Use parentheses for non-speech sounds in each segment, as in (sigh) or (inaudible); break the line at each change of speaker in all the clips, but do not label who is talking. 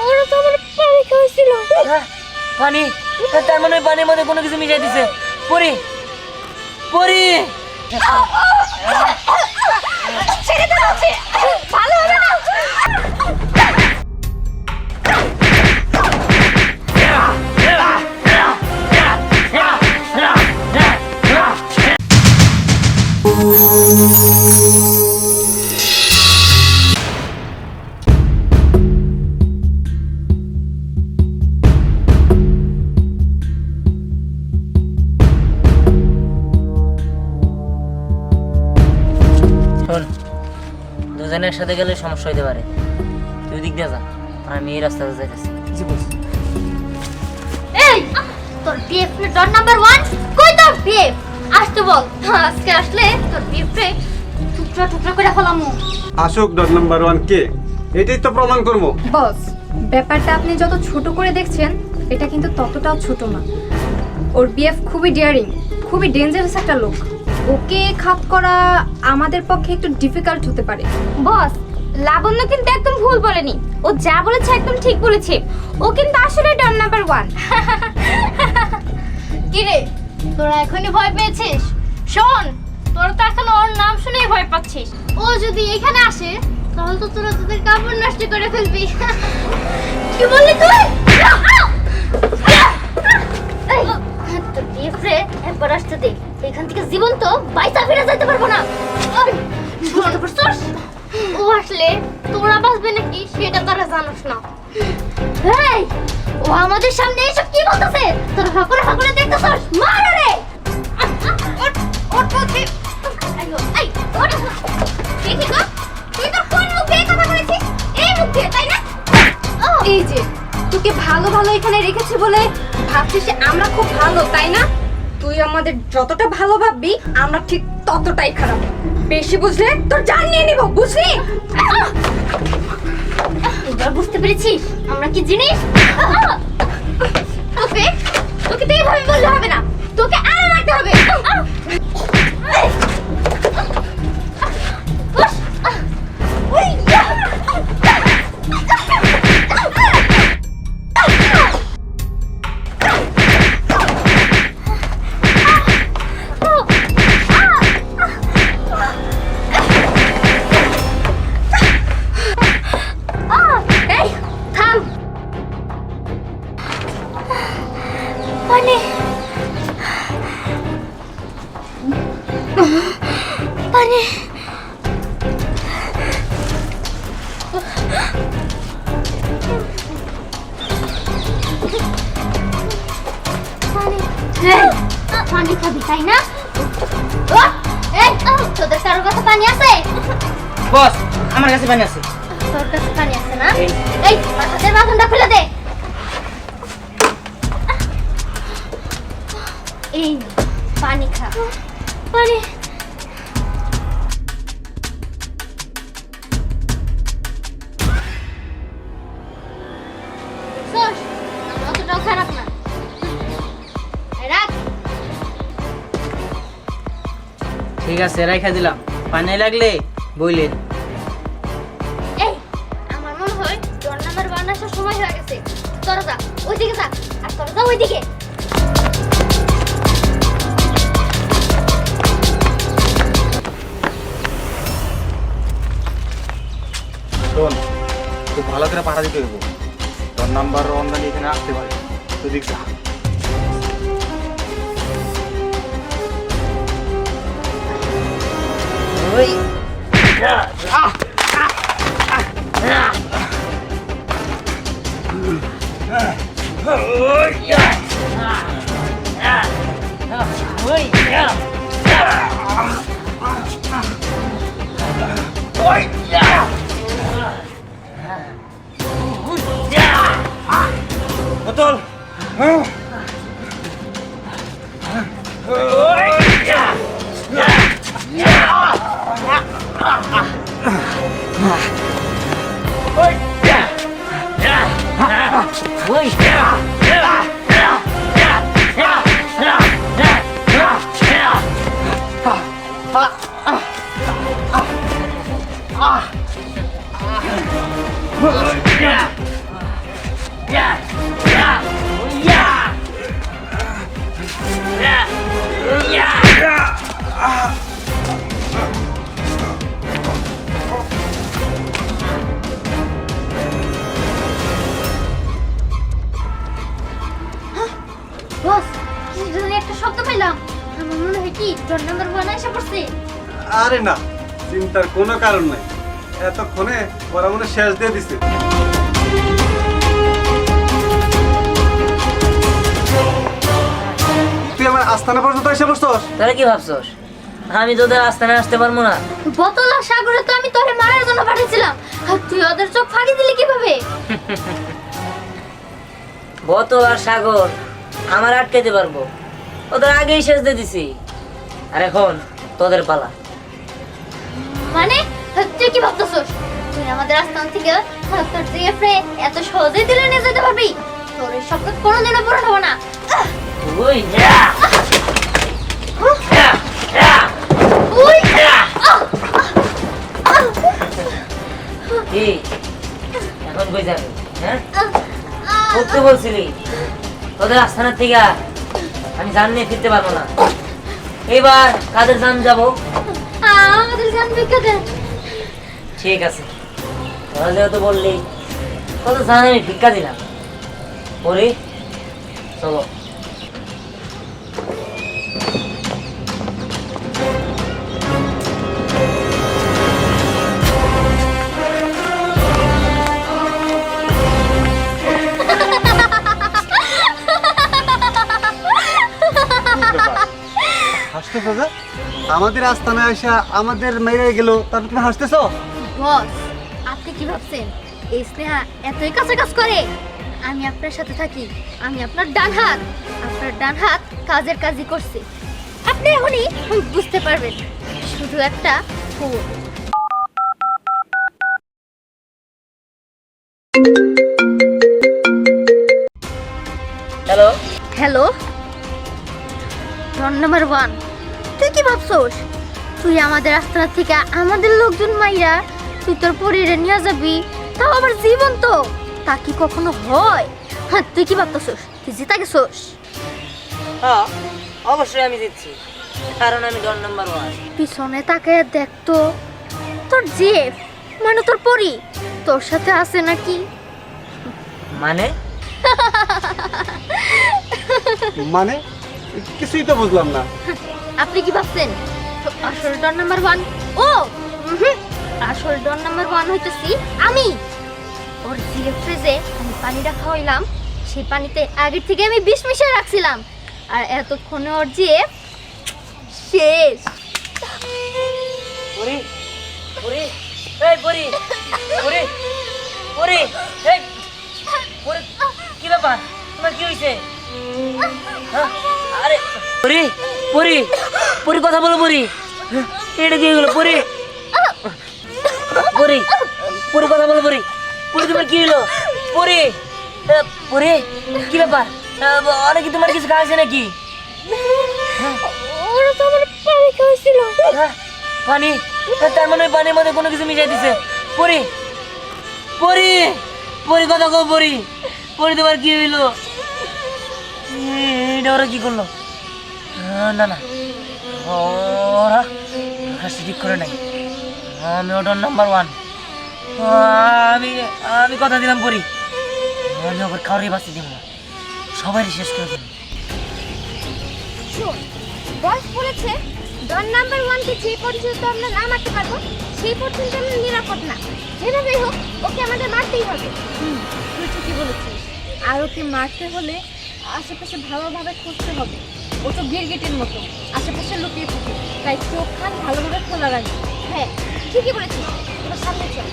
ওরা তো আমার পানি খাওয়াছিল
হ্যাঁ, পানি? তার মানে পানির মধ্যে কোনো কিছু মিশাই দিছে। পরি পরি!
ছেড়ে দাও ভালো হবে না।
সমস্যা হইতে পারে। তুই দিক দিয়ে যা আর আমি এই রাস্তাতে যাইতেছি। কিছু বলছি
এই তোর বিএফ ডট নাম্বার ওয়ান কই তোর বিএফ? আসতে বল। আজকে আসলে তোর বিএফ টুকরা টুকরা করে ফেলামু।
আসুক ডট নাম্বার ওয়ান কে এটাই তো প্রমাণ করব।
বস ব্যাপারটা আপনি যত ছোট করে দেখছেন এটা কিন্তু ততটাও ছোট না। ওর বিএফ খুবই ডিয়ারিং খুবই ডেঞ্জারাস একটা লোক। ওকে খাপ করা আমাদের পক্ষে একটু ডিফিকাল্ট হতে পারে।
বস লাবণ্য কিন্তু একদম ভুল বলেনি। ও যা বলেছে একদম ঠিক বলেছে। ও কিন্তু আসলে ডন নাম্বার ওয়ান। (laughs) কিরে, তোরা এখনই ভয় পেয়েছিস? শোন, তোরা তো এখন ওর নাম শুনেই ভয় পাচ্ছিস। ও যদি এখানে আসে, তাহলে তো তোরা তোদের কাপড় নষ্ট করে ফেলবি। (laughs) কি বললি তুই? এখান থেকে জীবন তো বাইসা ফিরে যেতে পারব না? ও আসলে তোরা বাঁচবে নাকি সেটা তারা জানোস না এই ও আমাদের সামনে এসব কি বলতেছে তোরা ফাঁকরে ফাঁকরে দেখতেছস মার তুই তো কোন মুখ? এই না? ও,
এই যে তোকে ভালো ভালো এখানে রেখেছি বলে ভাবছিস আমরা খুব ভালো তাই না তুই আমাদের যতটা ভালো ভাববি আমরা ঠিক ততটাই খারাপ বেশি বুঝলে তোর জান নিয়ে নিব, বুঝলি?
এবার বুঝতে পেরেছি, আমরা কি জিনিস? তোকে তোকে তো এইভাবে বললে হবে না, তোকে আরও রাখতে হবে। পানি খাবি তাই না এই, তোদের কারোর কাছে পানি আছে
বস আমার কাছে পানি আছে
তোর কাছে পানি আছে না
এই।
হাতের বাঁধনটা খুলে দে এই পানি খা পানি
ঠিক আছে রাইখা দিলাম। পানি লাগলে বইলেন
এই আমার মনে হয় তোর সময় হয়ে গেছে। তোরা যা ওইদিকে যা আর তোরা যা ওইদিকে।
শোন খুব ভালো করে পাঠা দিতে হইব। তোর নাম্বার জানি এখানে আসতে পারে। তুই দিক যা
ওই
Ah! কি ডর নাম্বার ওয়ান এসে পড়ছে?
আরে না চিন্তার কোনো কারণ নাই। এতক্ষণে ওরা মনে শেষ দিয়ে দিছে। তুই আমার আস্থানা পর্যন্ত এসে বসছস
তাহলে কি ভাবছস? আমি তোদের আস্তানে আসতে পারব না।
বোতল আর সাগরে তো আমি তোরে মারার জন্য পাঠিয়েছিলাম। আর তুই ওদের চোখ ফাঁকি দিলি কীভাবে?
বোতল আর সাগর আমার আটকাইতে পারব। ওদের আগেই শেষ দিয়ে দিছি। আর এখন তোদের পালা।
মানে তুই কি ভাবতেছস তুই আমাদের আস্তান থেকে তোর জিএফরে এত সহজেই দিলে নিয়ে যেতে পারবি? তোর এই স্বপ্ন কোনোদিনও পূরণ হবে না!
তুই
উই!
এখন কই যাবে? হ্যাঁ! করতে বলছিলি তোদের আস্থানার থেকে আমি জান নিয়ে ফিরতে পারব না। এবার কাদের জান যাব?
আমাদের
ঠিক আছে। তোরা যেহেতু বললি কত জানি আমি ভিক্ষা দিলাম। পরে চলো।
হাসতেছ আমাদের আস্থানায় আসা আমাদের মেরে গেল তারপর তুমি হাসতেছো?
বস আপনি কি ভাবছেন? এই স্নেহা এতই কাছে কাজ করে। আমি আপনার সাথে থাকি আমি আপনার ডান হাত আপনার ডান হাত কাজের কাজই করছে। আপনি এখনই বুঝতে পারবেন শুধু একটা phone
hello
hello Ron number one তুই কি ভাবছোস? তুই আমাদের আস্তানা থেকে আমাদের লোকজন মাইরা তুই তোর পরিরে নিয়ে যাবি তাও আবার জীবন তো তা কি কখনো হয়? হ্যাঁ তুই কি ভাবতেছোস? তুই জিতা গেছোস?
হ্যাঁ অবশ্যই আমি দিচ্ছি কারণ আমি দল নাম্বার ওয়ান
পিছনে তাকে দেখতো তোর জেফ মানে তোর পরি তোর সাথে আছে নাকি?
মানে?
মানে? কিছুই তো বুঝলাম না।
আপনি কি ভাবছেন? আসল ডন নাম্বার ওয়ান। ও আসল ডন নাম্বার ওয়ান হইতেছি আমি। ওর জিরে ফ্রিজে আমি পানি রাখা হইলাম সেই পানিতে আগের থেকে আমি বিষ মিশিয়ে রাখছিলাম। আর এতক্ষণে ওর জিয়ে শেষ।
কি ব্যাপার? তোমার কি হয়েছে হ্যাঁ? আরে পরি পরি পরি কথা বলো পরি। এটা কি হলো পরি? পরি পরি কথা বলো পরি। পরি তোমার কি হলো? পরি কি ব্যাপার? অনেক তোমার কিছু খাওয়াছে নাকি?
ওরা তো আমার পানি খাওয়াছিল
হ্যাঁ, পানি? তার মানে পানির মধ্যে কোনো কিছু মিশাই দিছে। পরি পরি পরি কথা কো পরি। পরি তোমার কি হইল? এটা ওরা কি করল? না না। ওরা কাজটা ঠিক করে নাই। আমি ওটার নাম্বার ওয়ান আমি আমি কথা দিলাম পরি। আমি ওকে কাউরে বাঁচিয়ে দিব না। সবারই শেষ করে দেবো
শোন বস বলেছে ডন নাম্বার ওয়ানকে যে পর্যন্ত আমরা না মারতে পারব সেই পর্যন্ত আমরা নিরাপদ না। যেভাবেই হোক ওকে আমাদের মারতেই হবে। হুম তুই ঠিকই বলেছিস। আর ওকে মারতে হলে আশেপাশে ভালোভাবে খুঁজতে হবে। ও তো গিরগিটির মতো, আশেপাশে লুকিয়ে থাকে। তাই চোখ খান ভালোভাবে খোলা রাখবে। হ্যাঁ ঠিকই বলেছিস। এবার সামনে চল।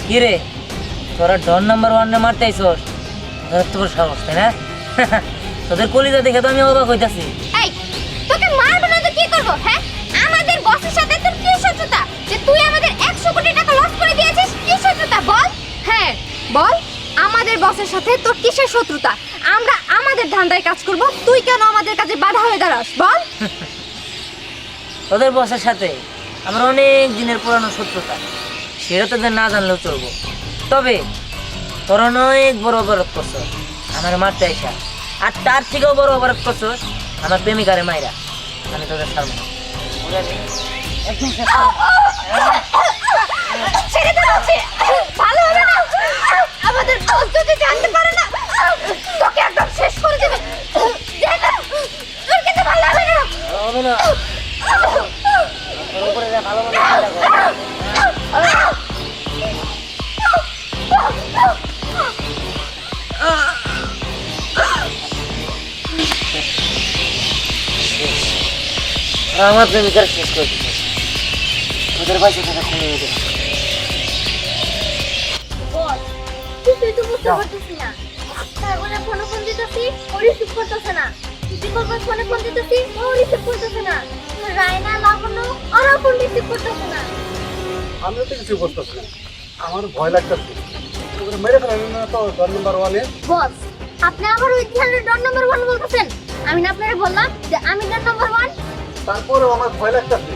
কি রে তোরা ডন নাম্বার ওয়ান মারতে আইসস তোদের তো বড় সাহস তাই না? (laughs) তোদের কলিজা দেখে তো আমি অবাক হইতাছি।
এই তোকে মারবো না তো কি করব হ্যাঁ? আমাদের বসের সাথে তোর কি শত্রুতা? যে তুই আমাদের একশো কোটি টাকা লস করে দিয়েছিস কি শত্রুতা বল?
হ্যাঁ বল আমাদের বসের সাথে তোর কিসের শত্রুতা? আমরা আমাদের ধান্দায় কাজ করব তুই কেন আমাদের কাজে বাধা হয়ে দাঁড়াস বল? (laughs)
তোদের বসের সাথে আমার অনেক দিনের পুরানো শত্রুতা। সেটা তোদের না জানলেও চলবো। তবে তোর অনেক বড় অপরাধ করছ, আমার মারতে আইসা। আর তার থেকেও বড় অপরাধ করছ, আমার প্রেমিকারে মাইরা। আমি তোদের সামনে।
ছেড়ে ভালো হবে না। আমাদের জানতে পারে না।
আমার প্রেমিকার শেষ করে দিচ্ছে ওদের বাচ্চা থাকা কমে গেছে
বল কিছুই তো বুঝতে পারতেছি না। তারপরে ফোনে ফোন দিতেছি ও রিসিভ করতেছে না। দীপকের ফোনে ফোন দিতেছি ও রিসিভ করতেছে না। রায়না লাবণ্য ওরাও ফোন রিসিভ করতেছে না।
আমিও তো কিছু আমার ভয় লাগতেছে। তোদের মেরে ফেলেন না তো ঘর নাম্বার ওয়ানে
বস আপনি আবার ওই নাম্বার ওয়ান বলতেছেন? আমি না আপনারে বললাম যে আমি ডন নাম্বার ওয়ান
তারপরেও আমার ভয় লাগতেছে।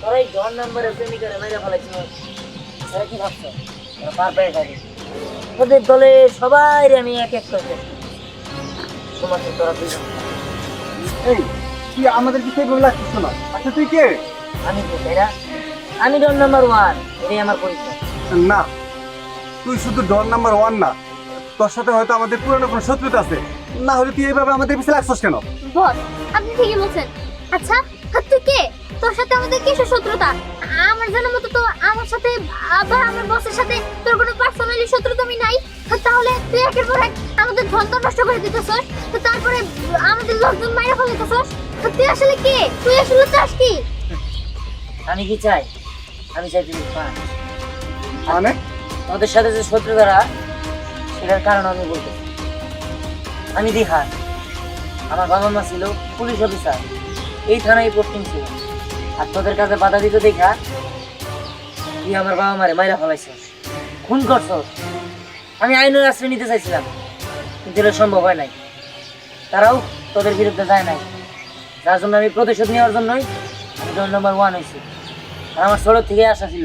তোরা এই জন নাম্বারে প্রেমিকারে মেরে ফেলাইছিল তারা কি ভাবছ? পার পেয়ে যাবে ওদের দলে সবাই আমি এক এক করে। তোমাকে তোরা দুজন।
এই তুই আমাদের কি সেইভাবে লাগছিস না? আচ্ছা তুই কে?
আমি তো আমি ডন নাম্বার ওয়ান এটাই আমার পরিচয়।
না। তুই শুধু ডন নাম্বার ওয়ান না তোর সাথে হয়তো আমাদের পুরনো কোনো শত্রুতা আছে। না হলে তুই এইভাবে আমাদের পিছিয়ে লাগছিস কেন?
বস আপনি ঠিকই বলছেন। আচ্ছা আর তুই কে? তোর সাথে আমাদের কিসের শত্রুতা? আমার জানার মতো তো আমার সাথে আবার আমার বসের সাথে তোর কোনো পার্সোনালি শত্রুতা আমি নাই? তাহলে তুই একের পর এক আমাদের ধন তো নষ্ট করে দিতেছস তো তারপরে আমাদের লোকজন মাইরা ফেলতেছস তো তুই আসলে কে? তুই আসলে চাস কি?
আমি কি চাই? আমি চাই তুমি পান
মানে?
তোদের সাথে যে শত্রু শত্রুতারা সেটার কারণ আমি বলতে আমি দিহার আমার বাবা মা ছিল পুলিশ অফিসার। এই থানায় পোস্টিং ছিল। আর তোদের কাছে বাধা দিতে দেখা, তুই আমার বাবা মারে মাইরা ফেলাইছ। খুন করছ। আমি আইনের আশ্রয় নিতে চাইছিলাম, কিন্তু এটা সম্ভব হয় নাই। তারাও তোদের বিরুদ্ধে যায় নাই। যার জন্য আমি প্রতিশোধ নেওয়ার জন্যই আমি ডন নাম্বার ওয়ান হয়েছি আর আমার ছোট থেকে আসা ছিল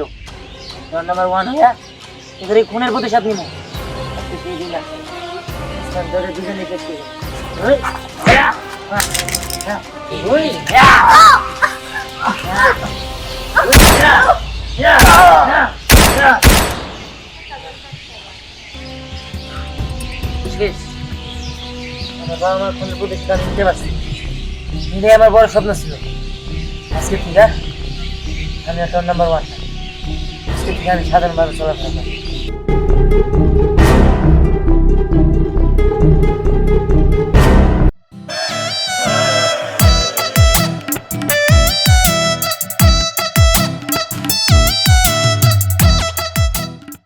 ডন নাম্বার ওয়ান হইয়া তোদের এই খুনের প্রতিশোধ নিব। আমার আমার বড় স্বপ্ন ছিল। আজকে থেকে আমি নাম্বার ওয়ান আজকে আমি সাধারণভাবে চলাফেরা you.